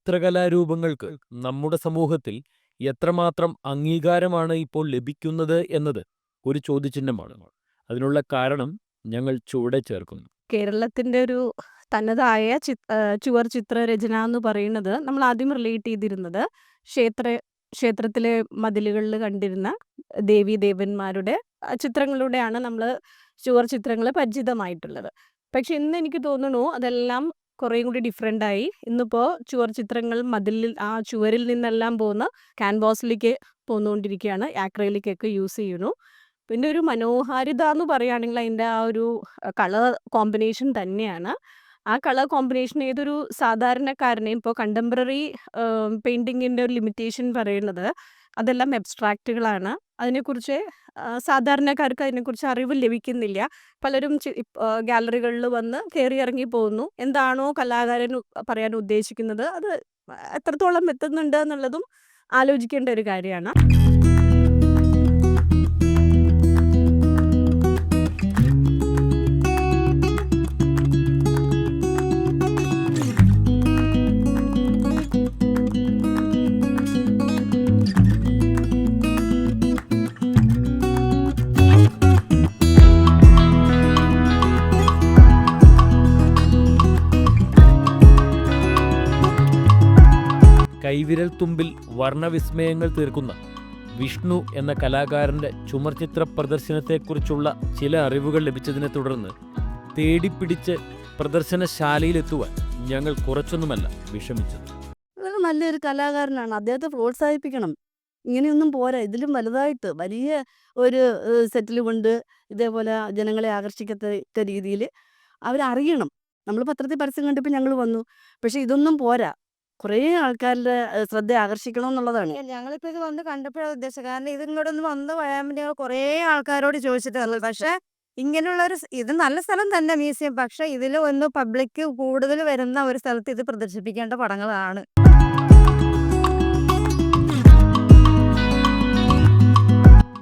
ചിത്രകലാരൂപങ്ങൾക്ക് നമ്മുടെ സമൂഹത്തിൽ എത്രമാത്രം അംഗീകാരമാണ് ഇപ്പോൾ ലഭിക്കുന്നത് എന്നത് ഒരു ചോദ്യചിഹ്നമാണ്. അതിനുള്ള കാരണം ഞങ്ങൾ ചുവടെ ചേർക്കുന്നു. കേരളത്തിന്റെ ഒരു തനതായ ചി ചുവർ ചിത്രരചന എന്ന് പറയുന്നത് നമ്മൾ ആദ്യം റിലേറ്റ് ചെയ്തിരുന്നത് ക്ഷേത്ര ക്ഷേത്രത്തിലെ മതിലുകളിൽ കണ്ടിരുന്ന ദേവി ദേവന്മാരുടെ ചിത്രങ്ങളിലൂടെയാണ് നമ്മൾ ചുവർ ചിത്രങ്ങൾ പരിചിതമായിട്ടുള്ളത്. പക്ഷെ ഇന്ന് എനിക്ക് തോന്നുന്നു അതെല്ലാം കുറേയും കൂടി ഡിഫറെന്റ് ആയി. ഇന്നിപ്പോൾ ചുവർ ചിത്രങ്ങൾ മതിലിൽ ആ ചുവരിൽ നിന്നെല്ലാം പോകുന്ന ക്യാൻവാസിലേക്ക് പോന്നുകൊണ്ടിരിക്കുകയാണ്. ആക്രയിലേക്കൊക്കെ യൂസ് ചെയ്യുന്നു. പിന്നെ ഒരു മനോഹാരിത എന്ന് പറയുകയാണെങ്കിൽ അതിന്റെ ആ ഒരു കളർ കോമ്പിനേഷൻ തന്നെയാണ്. ആ കളർ കോമ്പിനേഷൻ ഏതൊരു സാധാരണക്കാരനെയും ഇപ്പോൾ കണ്ടംപററി പെയിന്റിങ്ങിന്റെ ഒരു ലിമിറ്റേഷൻ പറയുന്നത് അതെല്ലാം അബ്സ്ട്രാക്റ്റുകളാണ്. അതിനെക്കുറിച്ച് സാധാരണക്കാർക്ക് അതിനെക്കുറിച്ച് അറിവ് ലഭിക്കുന്നില്ല. പലരും ഗാലറികളിൽ വന്ന് കയറി ഇറങ്ങി പോകുന്നു. എന്താണോ കലാകാരൻ പറയാൻ ഉദ്ദേശിക്കുന്നത് അത് എത്രത്തോളം എത്തുന്നുണ്ട് എന്നുള്ളതും ആലോചിക്കേണ്ട ഒരു കാര്യമാണ്. കൈവിരൽ തുമ്പിൽ വർണവിസ്മയങ്ങൾ തീർക്കുന്ന വിഷ്ണു എന്ന കലാകാരന്റെ ചുമർചിത്ര പ്രദർശനത്തെക്കുറിച്ചുള്ള ചില അറിവുകൾ ലഭിച്ചതിനെ തുടർന്ന് തേടിപ്പിടിച്ച് പ്രദർശനശാലയിലെത്തുവാൻ ഞങ്ങൾ കുറച്ചൊന്നുമല്ല വിഷമിച്ചത്. നല്ലൊരു കലാകാരനാണ്. അദ്ദേഹത്തെ പ്രോത്സാഹിപ്പിക്കണം. ഇങ്ങനെയൊന്നും പോരാ. ഇതിലും വലുതായിട്ട് വലിയ ഒരു സെറ്റിൽ കൊണ്ട് ഇതേപോലെ ജനങ്ങളെ ആകർഷിക്കത്തക്ക രീതിയിൽ അവരറിയണം. നമ്മൾ പത്രത്തിൽ പരസ്യം കണ്ടിപ്പോൾ ഞങ്ങൾ വന്നു. പക്ഷെ ഇതൊന്നും പോരാ. കുറേ ആൾക്കാരുടെ ഏഹ് ശ്രദ്ധ ആകർഷിക്കണം എന്നുള്ളതാണ്. ഞങ്ങളിപ്പോ ഇത് വന്ന് കണ്ടപ്പോഴാണ് ഉദ്ദേശിച്ചത്. കാരണം ഇത് ഇങ്ങോട്ടൊന്ന് വന്ന് പോയാൽ വേണ്ടി ഞങ്ങൾ കുറേ ആൾക്കാരോട് ചോദിച്ചിട്ടുള്ളത്. പക്ഷെ ഇങ്ങനെയുള്ള ഒരു ഇത് നല്ല സ്ഥലം തന്നെ മ്യൂസിയം. പക്ഷെ ഇതിൽ ഒന്ന് പബ്ലിക് കൂടുതൽ വരുന്ന ഒരു സ്ഥലത്ത് ഇത് പ്രദർശിപ്പിക്കേണ്ട പടങ്ങളാണ്.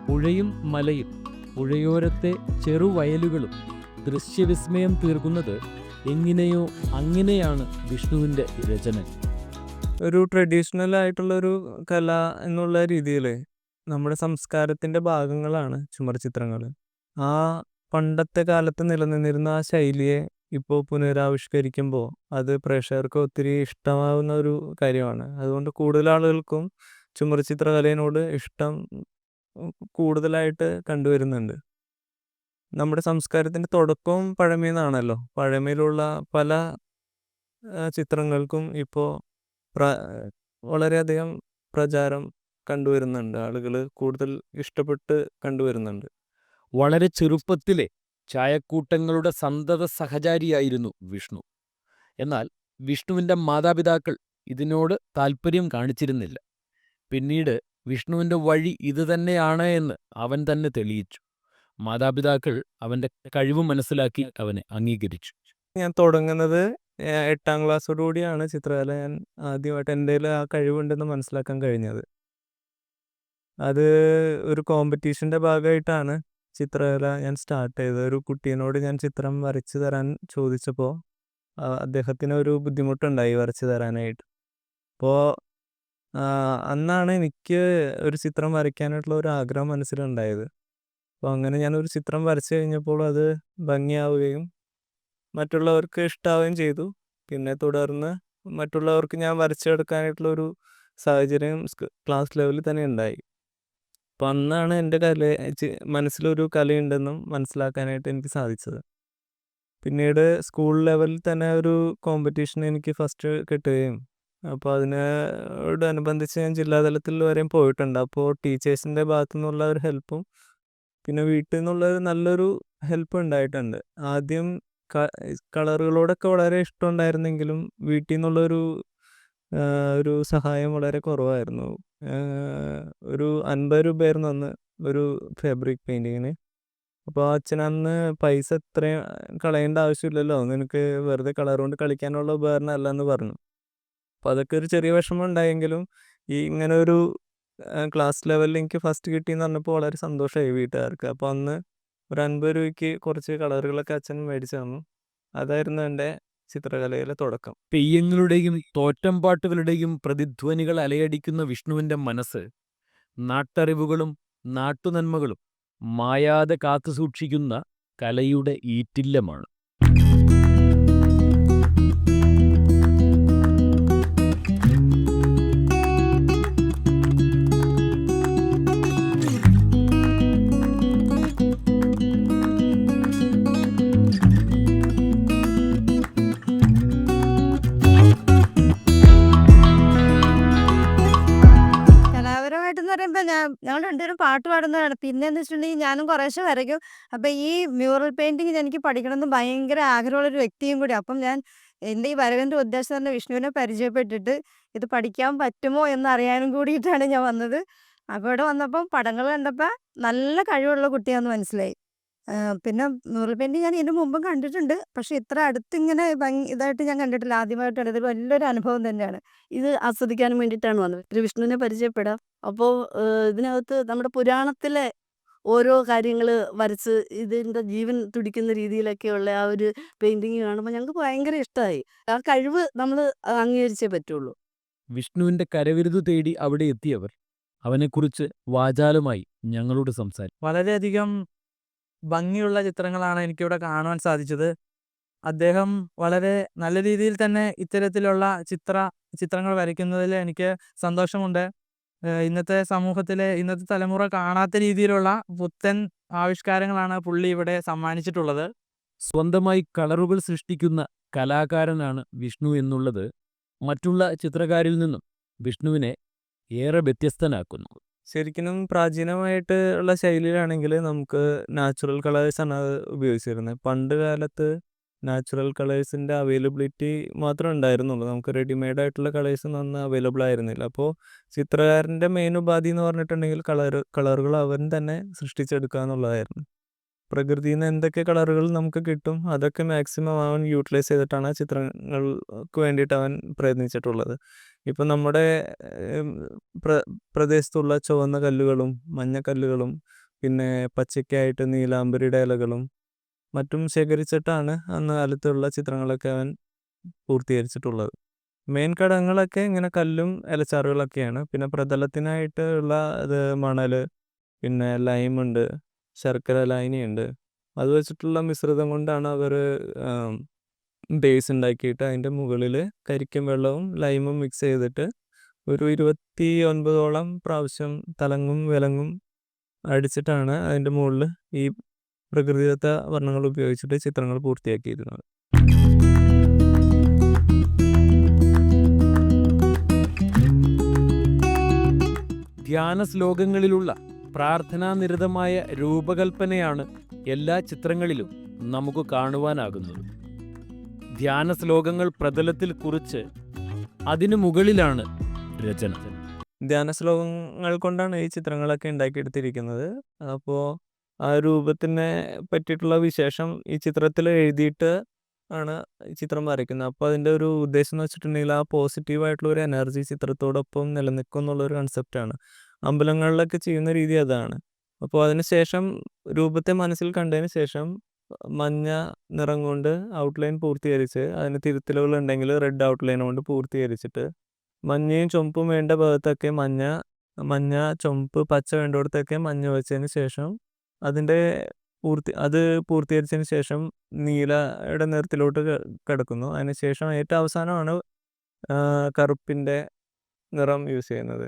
പുഴയും മലയും പുഴയോരത്തെ ചെറുവയലുകളും ദൃശ്യവിസ്മയം തീർക്കുന്നത് എങ്ങനെയോ അങ്ങനെയാണ് വിഷ്ണുവിന്റെ രചന. ഒരു ട്രഡീഷണൽ ആയിട്ടുള്ളൊരു കല എന്നുള്ള രീതിയിൽ നമ്മുടെ സംസ്കാരത്തിന്റെ ഭാഗങ്ങളാണ് ചുമർചിത്രങ്ങൾ. ആ പണ്ടത്തെ കാലത്ത് നിലനിന്നിരുന്ന ആ ശൈലിയെ ഇപ്പോൾ പുനരാവിഷ്കരിക്കുമ്പോൾ അത് പ്രേക്ഷകർക്ക് ഒത്തിരി ഇഷ്ടമാവുന്ന ഒരു കാര്യമാണ്. അതുകൊണ്ട് കൂടുതൽ ആളുകൾക്കും ചുമർചിത്രകലയോട് ഇഷ്ടം കൂടുതലായിട്ട് കണ്ടുവരുന്നുണ്ട്. നമ്മുടെ സംസ്കാരത്തിന്റെ തുടക്കവും പഴമയെന്നാണല്ലോ. പഴമയിലുള്ള പല ചിത്രങ്ങൾക്കും ഇപ്പോൾ പ്ര വളരെയധികം പ്രചാരം കണ്ടുവരുന്നുണ്ട്. ആളുകൾ കൂടുതൽ ഇഷ്ടപ്പെട്ട് കണ്ടുവരുന്നുണ്ട്. വളരെ ചെറുപ്പത്തിലെ ചായക്കൂട്ടങ്ങളുടെ സന്തത സഹചാരിയായിരുന്നു വിഷ്ണു. എന്നാൽ വിഷ്ണുവിന്റെ മാതാപിതാക്കൾ ഇതിനോട് താൽപര്യം കാണിച്ചിരുന്നില്ല. പിന്നീട് വിഷ്ണുവിന്റെ വഴി ഇതുതന്നെയാണ് എന്ന് അവൻ തന്നെ തെളിയിച്ചു. മാതാപിതാക്കൾ അവന്റെ കഴിവ് മനസ്സിലാക്കി അവനെ അംഗീകരിച്ചു. ഞാൻ തുടങ്ങുന്നത് എട്ടാം ക്ലാസ്സോടു കൂടിയാണ് ചിത്രകല ഞാൻ ആദ്യമായിട്ട് എന്റേൽ ആ കഴിവുണ്ടെന്ന് മനസ്സിലാക്കാൻ കഴിഞ്ഞത്. അത് ഒരു കോമ്പറ്റീഷന്റെ ഭാഗമായിട്ടാണ് ചിത്രകല ഞാൻ സ്റ്റാർട്ട് ചെയ്തത്. ഒരു കുട്ടീനോട് ഞാൻ ചിത്രം വരച്ച് തരാൻ ചോദിച്ചപ്പോൾ അദ്ദേഹത്തിന് ഒരു ബുദ്ധിമുട്ടുണ്ടായി വരച്ച് തരാനായിട്ട്. അപ്പോൾ അന്നാണ് എനിക്ക് ഒരു ചിത്രം വരയ്ക്കാനായിട്ടുള്ള ഒരു ആഗ്രഹം മനസ്സിലുണ്ടായത്. അപ്പോൾ അങ്ങനെ ഞാനൊരു ചിത്രം വരച്ച് കഴിഞ്ഞപ്പോൾ അത് ഭംഗിയാവുകയും മറ്റുള്ളവർക്ക് ഇഷ്ടാവുകയും ചെയ്തു. പിന്നെ തുടർന്ന് മറ്റുള്ളവർക്ക് ഞാൻ വരച്ചെടുക്കാനായിട്ടുള്ളൊരു ഒരു സാഹചര്യം ക്ലാസ് ലെവലിൽ തന്നെ ഉണ്ടായി. അപ്പോൾ അന്നാണ് എന്റെ കല മനസ്സിലൊരു കലയുണ്ടെന്നും മനസ്സിലാക്കാനായിട്ട് എനിക്ക് സാധിച്ചത്. പിന്നീട് സ്കൂൾ ലെവലിൽ തന്നെ ഒരു കോമ്പറ്റീഷൻ എനിക്ക് ഫസ്റ്റ് കിട്ടുകയും അപ്പോൾ അതിനോടനുബന്ധിച്ച് ഞാൻ ജില്ലാതലത്തിൽ വരെയും പോയിട്ടുണ്ട്. അപ്പോൾ ടീച്ചേഴ്സിന്റെ ഭാഗത്തു നിന്നുള്ള ഒരു ഹെൽപ്പും പിന്നെ വീട്ടിൽ നിന്നുള്ള നല്ലൊരു ഹെൽപ്പ് ഉണ്ടായിട്ടുണ്ട്. ആദ്യം കളറുകളോടൊക്കെ വളരെ ഇഷ്ടമുണ്ടായിരുന്നെങ്കിലും വീട്ടിൽ നിന്നുള്ളൊരു ഒരു സഹായം വളരെ കുറവായിരുന്നു. ഒരു അൻപത് 50 ആയിരുന്നു അന്ന് ഒരു ഫാബ്രിക് പെയിന്റിങ്ങിന്. അപ്പോൾ അച്ഛൻ അന്ന് പൈസ ഇത്രയും കളയേണ്ട ആവശ്യമില്ലല്ലോ. നിനക്ക് വെറുതെ കളർ കൊണ്ട് കളിക്കാനുള്ള ഉപകരണം അല്ലെന്ന് പറഞ്ഞു. അപ്പോൾ അതൊക്കെ ഒരു ചെറിയ വിഷമം ഉണ്ടായെങ്കിലും ഈ ഇങ്ങനെ ഒരു ക്ലാസ് ലെവലിൽ എനിക്ക് ഫസ്റ്റ് കിട്ടിയെന്ന് പറഞ്ഞപ്പോൾ വളരെ സന്തോഷമായി വീട്ടുകാർക്ക്. അപ്പോൾ അന്ന് ഒരു 50 രൂപയ്ക്ക് കുറച്ച് കളറുകളൊക്കെ അച്ഛൻ മേടിച്ചു തന്നു. അതായിരുന്നു എന്റെ ചിത്രകലയിലെ തുടക്കം തെയ്യങ്ങളുടെയും തോറ്റംപാട്ടുകളുടെയും പ്രതിധ്വനികൾ അലയടിക്കുന്ന വിഷ്ണുവിന്റെ മനസ്സ് നാട്ടറിവുകളും നാട്ടുനന്മകളും മായാതെ കാത്തുസൂക്ഷിക്കുന്ന കലയുടെ ഈറ്റില്ലമാണ് പാട്ട് പാടുന്നതാണ് പിന്നെ എന്ന് വെച്ചിട്ടുണ്ടെങ്കിൽ ഞാനും കുറേശ്ശെ വരയ്ക്കും. അപ്പം ഈ മ്യൂറൽ പെയിന്റിങ് എനിക്ക് പഠിക്കണമെന്ന് ഭയങ്കര ആഗ്രഹമുള്ള ഒരു വ്യക്തിയും കൂടി. അപ്പം ഞാൻ എന്റെ ഈ വരവിന്റെ ഉദ്ദേശം തന്നെ വിഷ്ണുവിനെ പരിചയപ്പെട്ടിട്ട് ഇത് പഠിക്കാൻ പറ്റുമോ എന്ന് അറിയാനും കൂടിയിട്ടാണ് ഞാൻ വന്നത്. അപ്പോൾ ഇവിടെ വന്നപ്പം പടങ്ങൾ കണ്ടപ്പോൾ നല്ല കഴിവുള്ള കുട്ടിയാണെന്ന് മനസ്സിലായി. പിന്നെ മ്യൂറൽ പെയിന്റിങ് ഞാൻ ഇതിനു മുമ്പും കണ്ടിട്ടുണ്ട്. പക്ഷെ ഇത്ര അടുത്തിങ്ങനെ ഭംഗി ഇതായിട്ട് ഞാൻ കണ്ടിട്ടില്ല. ആദ്യമായിട്ടാണ് ഇതൊരു വലിയൊരു അനുഭവം തന്നെയാണ്. ഇത് ആസ്വദിക്കാനും വേണ്ടിയിട്ടാണ് വന്നത്. ഒരു വിഷ്ണുവിനെ പരിചയപ്പെടാം അപ്പോൾ ഇതിനകത്ത് നമ്മുടെ പുരാണത്തിലെ ഓരോ കാര്യങ്ങൾ വരച്ച് ഇതിന്റെ ജീവൻ തുടിക്കുന്ന രീതിയിലൊക്കെയുള്ള ആ ഒരു പെയിന്റിംഗ് കാണുമ്പോൾ ഞങ്ങൾക്ക് ഭയങ്കര ഇഷ്ടമായി ആ കഴിവ് നമ്മൾ അംഗീകരിച്ചേ പറ്റുള്ളൂ. വിഷ്ണുവിന്റെ കരവിരുതു തേടി അവിടെ എത്തിയവർ. അവനെക്കുറിച്ച് വാചാലമായി ഞങ്ങളോട് സംസാരിച്ചു വളരെയധികം ഭംഗിയുള്ള ചിത്രങ്ങളാണ് എനിക്കിവിടെ കാണുവാൻ സാധിച്ചത്. അദ്ദേഹം വളരെ നല്ല രീതിയിൽ തന്നെ ഇത്തരത്തിലുള്ള ചിത്ര ചിത്രങ്ങൾ വരയ്ക്കുന്നതിൽ എനിക്ക് സന്തോഷമുണ്ട്. ഇന്നത്തെ സമൂഹത്തിലെ ഇന്നത്തെ തലമുറ കാണാത്ത രീതിയിലുള്ള പുത്തൻ ആവിഷ്കാരങ്ങളാണ് പുള്ളി ഇവിടെ സമ്മാനിച്ചിട്ടുള്ളത്. സ്വന്തമായി കളറുകൾ സൃഷ്ടിക്കുന്ന കലാകാരനാണ് വിഷ്ണു എന്നുള്ളത് മറ്റുള്ള ചിത്രകാരിൽ നിന്നും വിഷ്ണുവിനെ ഏറെ വ്യത്യസ്തനാക്കുന്നു. ശരിക്കും പ്രാചീനമായിട്ട് ഉള്ള ശൈലിയിലാണെങ്കിൽ നമുക്ക് നാച്ചുറൽ കളേഴ്സാണ് അത് ഉപയോഗിച്ചിരുന്നത്. പണ്ട് കാലത്ത് നാച്ചുറൽ കളേഴ്സിന്റെ അവൈലബിലിറ്റി മാത്രമേ ഉണ്ടായിരുന്നുള്ളൂ. നമുക്ക് റെഡിമെയ്ഡ് ആയിട്ടുള്ള കളേഴ്സ് ഒന്നും അവൈലബിൾ ആയിരുന്നില്ല. അപ്പോൾ ചിത്രകാരന്റെ മെയിൻ ഉപാധി എന്ന് പറഞ്ഞിട്ടുണ്ടെങ്കിൽ കളർ കളറുകൾ അവൻ തന്നെ സൃഷ്ടിച്ചെടുക്കുക എന്നുള്ളതായിരുന്നു. പ്രകൃതിയിൽ നിന്ന് എന്തൊക്കെ കളറുകൾ നമുക്ക് കിട്ടും അതൊക്കെ മാക്സിമം അവൻ യൂട്ടിലൈസ് ചെയ്തിട്ടാണ് ആ ചിത്രങ്ങൾക്ക് വേണ്ടിയിട്ട് അവൻ പ്രയത്നിച്ചിട്ടുള്ളത്. ഇപ്പം നമ്മുടെ പ്ര പ്രദേശത്തുള്ള ചുവന്ന കല്ലുകളും മഞ്ഞ കല്ലുകളും പിന്നെ പച്ചയ്ക്കായിട്ട് നീലാംബരിയുടെ ഇലകളും മറ്റും ശേഖരിച്ചിട്ടാണ് അന്ന് കാലത്തുള്ള ചിത്രങ്ങളൊക്കെ അവൻ പൂർത്തീകരിച്ചിട്ടുള്ളത്. മെയിൻ ഘടകങ്ങളൊക്കെ ഇങ്ങനെ കല്ലും ഇലച്ചാറുകളൊക്കെയാണ്. പിന്നെ പ്രതലത്തിനായിട്ട് ഉള്ള ഇത് മണൽ പിന്നെ ലൈമുണ്ട് ശർക്കര ലായനിയുണ്ട് അത് വെച്ചിട്ടുള്ള മിശ്രിതം കൊണ്ടാണ് അവർ ബേസ് ഉണ്ടാക്കിയിട്ട് അതിന്റെ മുകളിൽ കരിക്കും വെള്ളവും ലൈമും മിക്സ് ചെയ്തിട്ട് ഒരു ഇരുപത്തി ഒൻപതോളം പ്രാവശ്യം തലങ്ങും വിലങ്ങും അടിച്ചിട്ടാണ് അതിന്റെ മുകളിൽ ഈ പ്രകൃതിദത്ത വർണങ്ങൾ ഉപയോഗിച്ചിട്ട് ചിത്രങ്ങൾ പൂർത്തിയാക്കിയിരുന്നത്. ധ്യാന ശ്ലോകങ്ങളിലുള്ള പ്രാർത്ഥനാനിരതമായ രൂപകൽപ്പനയാണ് എല്ലാ ചിത്രങ്ങളിലും നമുക്ക് കാണുവാനാകുന്നത്. ധ്യാന ശ്ലോകങ്ങൾ പ്രതലത്തിൽ കുറിച്ച് അതിനു മുകളിലാണ് രചന. ധ്യാന ശ്ലോകങ്ങൾ കൊണ്ടാണ് ഈ ചിത്രങ്ങളൊക്കെ ഉണ്ടാക്കിയെടുത്തിരിക്കുന്നത്. അപ്പോൾ ആ രൂപത്തിനെ പറ്റിയിട്ടുള്ള വിശേഷം ഈ ചിത്രത്തിൽ എഴുതിയിട്ട് ആണ് ചിത്രം വരയ്ക്കുന്നത്. അപ്പോൾ അതിന്റെ ഒരു ഉദ്ദേശം എന്ന് വെച്ചിട്ടുണ്ടെങ്കിൽ ആ പോസിറ്റീവ് ആയിട്ടുള്ള ഒരു എനർജി ചിത്രത്തോടൊപ്പം നിലനിൽക്കും എന്നുള്ളൊരു കൺസെപ്റ്റാണ് അമ്പലങ്ങളിലൊക്കെ ചെയ്യുന്ന രീതി അതാണ്. അപ്പോൾ അതിന് ശേഷം രൂപത്തെ മനസ്സിൽ കണ്ടതിന് ശേഷം മഞ്ഞ നിറം കൊണ്ട് ഔട്ട്ലൈൻ പൂർത്തീകരിച്ച് അതിന് തിരുത്തലുകൾ ഉണ്ടെങ്കിൽ റെഡ് ഔട്ട്ലൈൻ കൊണ്ട് പൂർത്തീകരിച്ചിട്ട് മഞ്ഞയും ചുമപ്പും വേണ്ട ഭാഗത്തൊക്കെ മഞ്ഞ മഞ്ഞ ചുമപ്പ് പച്ച വേണ്ടിടത്തൊക്കെ മഞ്ഞ വെച്ചതിന് ശേഷം അതിന്റെ പൂർത്തി അത് പൂർത്തീകരിച്ചതിന് ശേഷം നീലയുടെ നിറത്തിലോട്ട് കടക്കുന്നു. അതിന് ശേഷം ഏറ്റവും അവസാനമാണ് കറുപ്പിന്റെ നിറം യൂസ് ചെയ്യുന്നത്.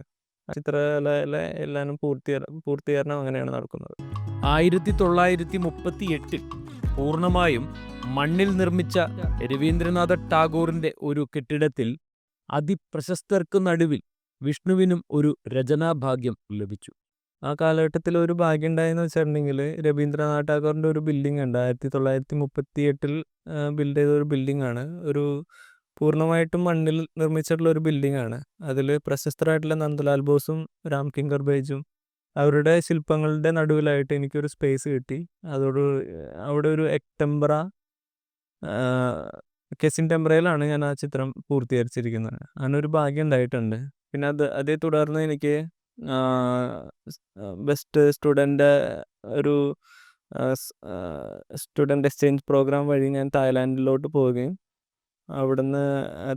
ചിത്രകലയിലെ എല്ലാവരും പൂർത്തീകര പൂർത്തീകരണം അങ്ങനെയാണ് നടക്കുന്നത്. ആയിരത്തി തൊള്ളായിരത്തി മുപ്പത്തി എട്ടിൽ പൂർണമായും മണ്ണിൽ നിർമ്മിച്ച രവീന്ദ്രനാഥ ടാഗോറിന്റെ ഒരു കെട്ടിടത്തിൽ അതിപ്രശസ്തർക്ക് നടുവിൽ വിഷ്ണുവിനും ഒരു രചനാഭാഗ്യം ലഭിച്ചു. ആ കാലഘട്ടത്തിൽ ഒരു ഭാഗ്യം ഉണ്ടായെന്ന് വെച്ചിട്ടുണ്ടെങ്കിൽ രവീന്ദ്രനാഥ ടാഗോറിന്റെ ഒരു ബിൽഡിംഗ് ഉണ്ട്. ആയിരത്തി തൊള്ളായിരത്തി മുപ്പത്തി എട്ടിൽ ബിൽഡ് ചെയ്ത ഒരു ബിൽഡിംഗ് ആണ്. ഒരു പൂർണമായിട്ടും മണ്ണിൽ നിർമ്മിച്ചിട്ടുള്ള ഒരു ബിൽഡിംഗ് ആണ്. അതിൽ പ്രശസ്തരായിട്ടുള്ള നന്ദലാൽ ബോസും രാം കിങ്കർ ബൈജും അവരുടെ ശില്പങ്ങളുടെ നടുവിലായിട്ട് എനിക്കൊരു സ്പേസ് കിട്ടി. അതോട് അവിടെ ഒരു എക്ടെമ്പറ കെസിൻ ടെമ്പറയിലാണ് ഞാൻ ആ ചിത്രം പൂർത്തീകരിച്ചിരിക്കുന്നത്. അങ്ങനെ ഒരു ഭാഗ്യം ഉണ്ടായിട്ടുണ്ട്. പിന്നെ അത് അതേ തുടർന്ന് എനിക്ക് ബെസ്റ്റ് സ്റ്റുഡന്റ് ഒരു സ്റ്റുഡന്റ് എക്സ്ചേഞ്ച് പ്രോഗ്രാം വഴി ഞാൻ തായ്ലാൻഡിലോട്ട് പോവുകയും അവിടുന്ന്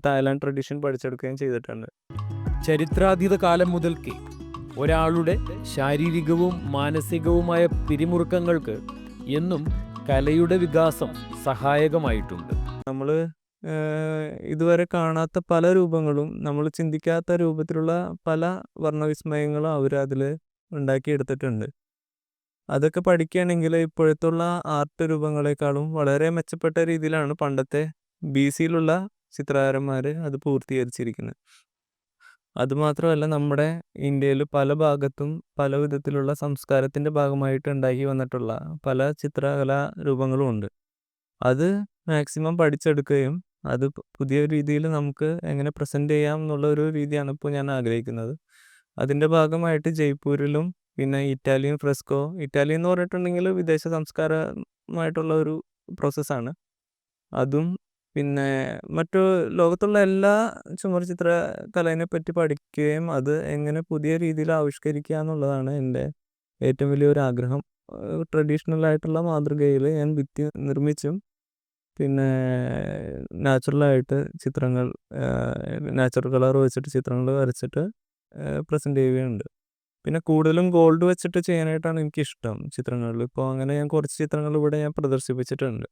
തായ്ലാൻഡ് ട്രഡീഷൻ പഠിച്ചെടുക്കുകയും ചെയ്തിട്ടുണ്ട്. ചരിത്രാതീത കാലം മുതൽക്കേ ഒരാളുടെ ശാരീരികവും മാനസികവുമായ പിരിമുറുക്കങ്ങൾക്ക് എന്നും കലയുടെ വികാസം സഹായകമായിട്ടുണ്ട്. നമ്മൾ ഇതുവരെ കാണാത്ത പല രൂപങ്ങളും നമ്മൾ ചിന്തിക്കാത്ത രൂപത്തിലുള്ള പല വർണവിസ്മയങ്ങളും അവർ അതിൽ ഉണ്ടാക്കിയെടുത്തിട്ടുണ്ട്. അതൊക്കെ പഠിക്കുകയാണെങ്കിൽ ഇപ്പോഴത്തുള്ള ആർട്ട് രൂപങ്ങളെക്കാളും വളരെ മെച്ചപ്പെട്ട രീതിയിലാണ് പണ്ടത്തെ ബി സിയിലുള്ള ചിത്രകാരന്മാർ അത് പൂർത്തീകരിച്ചിരിക്കുന്നത്. അതുമാത്രമല്ല നമ്മുടെ ഇന്ത്യയിൽ പല ഭാഗത്തും പല വിധത്തിലുള്ള സംസ്കാരത്തിന്റെ ഭാഗമായിട്ട് ഉണ്ടാക്കി വന്നിട്ടുള്ള പല ചിത്രകലാ രൂപങ്ങളും ഉണ്ട്. അത് മാക്സിമം പഠിച്ചെടുക്കുകയും അത് പുതിയ രീതിയിൽ നമുക്ക് എങ്ങനെ പ്രസന്റ് ചെയ്യാം എന്നുള്ള ഒരു രീതിയാണ് ഇപ്പോൾ ഞാൻ ആഗ്രഹിക്കുന്നത്. അതിന്റെ ഭാഗമായിട്ട് ജയ്പൂരിലും പിന്നെ ഇറ്റാലിയൻ ഫ്രെസ്കോ ഇറ്റാലിയൻ എന്ന് പറഞ്ഞിട്ടുണ്ടെങ്കിൽ വിദേശ സംസ്കാരമായിട്ടുള്ള ഒരു പ്രോസസ്സാണ് അതും പിന്നെ മറ്റു ലോകത്തുള്ള എല്ലാ ചുമർചിത്ര ചിത്ര കലേനെ പറ്റി പഠിക്കുകയും അത് എങ്ങനെ പുതിയ രീതിയിൽ ആവിഷ്കരിക്കുക എന്നുള്ളതാണ് എന്റെ ഏറ്റവും വലിയൊരു ആഗ്രഹം. ട്രഡീഷണൽ ആയിട്ടുള്ള മാതൃകയിൽ ഞാൻ ഭിത്തി നിർമ്മിച്ചും പിന്നെ നാച്ചുറലായിട്ട് ചിത്രങ്ങൾ നാച്ചുറൽ കളർ വെച്ചിട്ട് ചിത്രങ്ങൾ വരച്ചിട്ട് പ്രസന്റ് ചെയ്യുകയുണ്ട്. പിന്നെ കൂടുതലും ഗോൾഡ് വെച്ചിട്ട് ചെയ്യാനായിട്ടാണ് എനിക്കിഷ്ടം ചിത്രങ്ങളിൽ. ഇപ്പോൾ അങ്ങനെ ഞാൻ കുറച്ച് ചിത്രങ്ങൾ ഇവിടെ ഞാൻ പ്രദർശിപ്പിച്ചിട്ടുണ്ട്.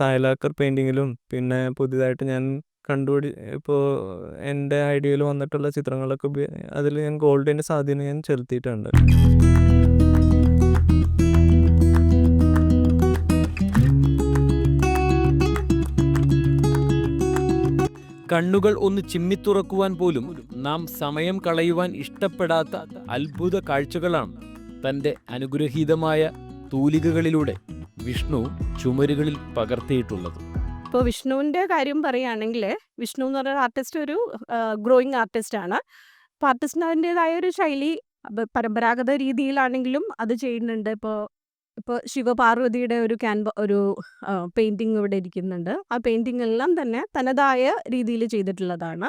തായലാക്കർ പെയിന്റിങ്ങിലും പിന്നെ പുതിയതായിട്ട് ഞാൻ കണ്ടുപിടി ഇപ്പോൾ എന്റെ ഐഡിയയിൽ വന്നിട്ടുള്ള ചിത്രങ്ങളൊക്കെ അതിൽ ഞാൻ ഗോൾഡിന്റെ സ്വാധീനം ഞാൻ ചെലുത്തിയിട്ടുണ്ട്. കണ്ണുകൾ ഒന്ന് ചിമ്മിത്തുറക്കുവാൻ പോലും നാം സമയം കളയുവാൻ ഇഷ്ടപ്പെടാത്ത അത്ഭുത കാഴ്ചകളാണ് തന്റെ അനുഗ്രഹീതമായ തൂലികകളിലൂടെ. വിഷ്ണു ചുമരുകളിൽ പകർത്തിയിട്ടുള്ളത്. ഇപ്പോൾ വിഷ്ണുവിന്റെ കാര്യം പറയുകയാണെങ്കിൽ വിഷ്ണു എന്ന് പറയുന്ന ആർട്ടിസ്റ്റ് ഒരു ഗ്രോയിങ് ആർട്ടിസ്റ്റ് ആണ്. അപ്പോൾ ആർട്ടിസ്റ്റിന് അതിന്റെതായ ഒരു ശൈലി പരമ്പരാഗത രീതിയിലാണെങ്കിലും അത് ചെയ്യുന്നുണ്ട്. ഇപ്പോൾ ഇപ്പോൾ ശിവപാർവതിയുടെ ഒരു ക്യാൻവ ഒരു പെയിന്റിങ് ഇവിടെ ഇരിക്കുന്നുണ്ട്. ആ പെയിന്റിംഗ് എല്ലാം തന്നെ തനതായ രീതിയിൽ ചെയ്തിട്ടുള്ളതാണ്.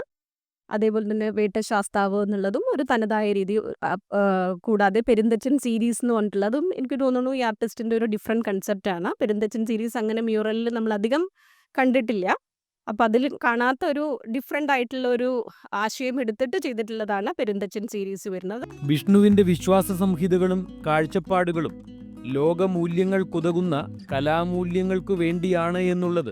അതേപോലെ തന്നെ വേട്ടശാസ്താവ് എന്നുള്ളതും ഒരു തനതായ രീതി കൂടാതെ പെരുന്തച്ചൻ സീരീസ് എന്ന് പറഞ്ഞിട്ടുള്ളതും എനിക്ക് തോന്നുന്നു ഈ ആർട്ടിസ്റ്റിന്റെ ഒരു ഡിഫറെന്റ് കൺസെപ്റ്റാണ് പെരുന്തച്ചൻ സീരീസ് അങ്ങനെ മ്യൂറലിൽ നമ്മൾ അധികം കണ്ടിട്ടില്ല. അപ്പം അതിൽ കാണാത്ത ഒരു ഡിഫറെന്റ് ആയിട്ടുള്ള ഒരു ആശയം എടുത്തിട്ട് ചെയ്തിട്ടുള്ളതാണ് പെരുന്തച്ചൻ സീരീസ് വരുന്നത്. വിഷ്ണുവിന്റെ വിശ്വാസ സംഹിതകളും കാഴ്ചപ്പാടുകളും ലോകമൂല്യങ്ങൾക്കുതകുന്ന കലാമൂല്യങ്ങൾക്കു വേണ്ടിയാണ് എന്നുള്ളത്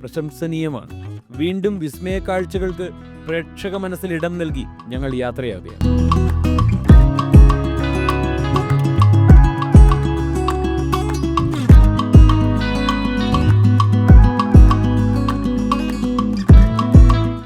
പ്രശംസനീയമാണ്. വീണ്ടും വിസ്മയ കാഴ്ചകൾക്ക് പ്രേക്ഷക മനസ്സിൽ ഇടം നൽകി ഞങ്ങൾ യാത്രയാവുകയാണ്.